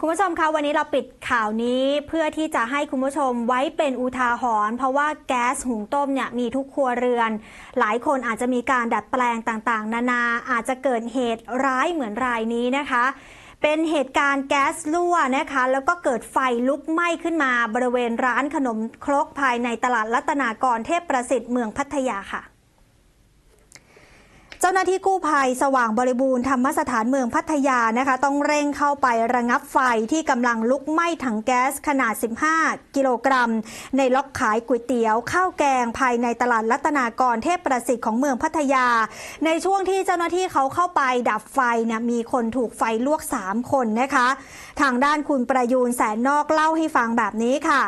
คุณผู้ชมคะวันนี้เราปิดข่าวนี้เพื่อที่จะให้คุณผู้ชมไว้เป็นอุทาหรณ์เพราะว่าแก๊สหุงต้มเนี่ยมีทุกครัวเรือน หลายคนอาจจะมีการดัดแปลงต่างๆ นานาอาจจะเกิดเหตุร้ายเหมือนรายนี้นะคะ เป็นเหตุการณ์แก๊สรั่วนะคะ แล้วก็เกิดไฟลุกไหม้ขึ้นมาบริเวณร้านขนมครกภายในตลาดรัตนากรเทพประสิทธิ์เมืองพัทยาค่ะ เจ้าหน้าที่กู้ภัยสว่างบริบูรณ์ธรรมสถานเมืองพัทยานะคะ ต้องเร่งเข้าไประงับไฟที่กำลังลุกไหม้ถังแก๊สขนาด 15 กิโลกรัม ในล็อกขายก๋วยเตี๋ยว ข้าวแกงภายในตลาดรัตนากรเทพประสิทธิ์ของเมืองพัทยา ในช่วงที่เจ้าหน้าที่เขาเข้าไปดับไฟเนี่ยมีคนถูกไฟลวก 3 คนนะคะ ทางด้านคุณประยูนแสนนอกเล่าให้ฟังแบบนี้ค่ะ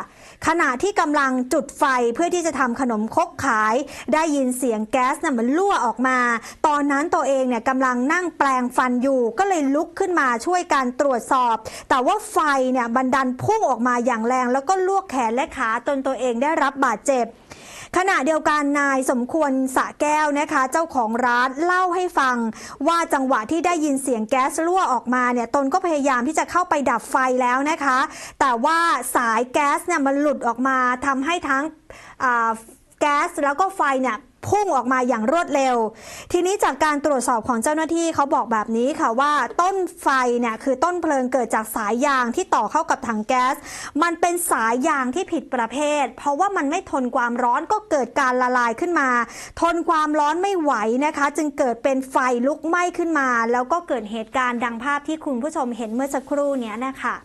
ขณะที่กำลังจุดไฟเพื่อที่จะทำขนมคกขาย ได้ยินเสียงแก๊สน่ะมันรั่วออกมาตอนนั้นตัวเองเนี่ยกำลังนั่งแปลงฟันอยู่ ก็เลยลุกขึ้นมาช่วยการตรวจสอบ แต่ว่าไฟเนี่ยบันดันพุ่งออกมาอย่างแรง แล้วก็ลวกแขนและขาจนตัวเองได้รับบาดเจ็บขณะเดียวกันนายสมควรสะแก้วนะคะ เจ้าของร้านเล่าให้ฟัง ว่าจังหวะที่ได้ยินเสียงแก๊สรั่วออกมาเนี่ยตนก็พยายามที่จะเข้าไปดับไฟแล้วนะคะ แต่ว่าสายแก๊สเนี่ยมันหลุดออกมาทำให้ทั้งแก๊สแล้วก็ไฟเนี่ย พุ่งออกมาอย่างรวดเร็ว ทีนี้จากการตรวจสอบของเจ้าหน้าที่เขาบอกแบบนี้ค่ะว่าต้นไฟเนี่ยคือต้นเพลิงเกิดจากสายยางที่ต่อเข้ากับถังแก๊ส มันเป็นสายยางที่ผิดประเภท เพราะว่ามันไม่ทนความร้อนก็เกิดการละลายขึ้นมา ทนความร้อนไม่ไหวนะคะ จึงเกิดเป็นไฟลุกไหม้ขึ้นมา แล้วก็เกิดเหตุการณ์ดังภาพที่คุณผู้ชมเห็นเมื่อสักครู่นี้นะคะ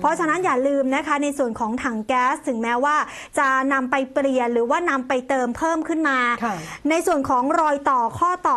เพราะฉะนั้นอย่าลืมนะคะในส่วนของถังแก๊สถึงแม้ว่า จะนำไปเปลี่ยนหรือว่านำไปเติมเพิ่มขึ้นมาค่ะในส่วนของรอยต่อข้อต่อ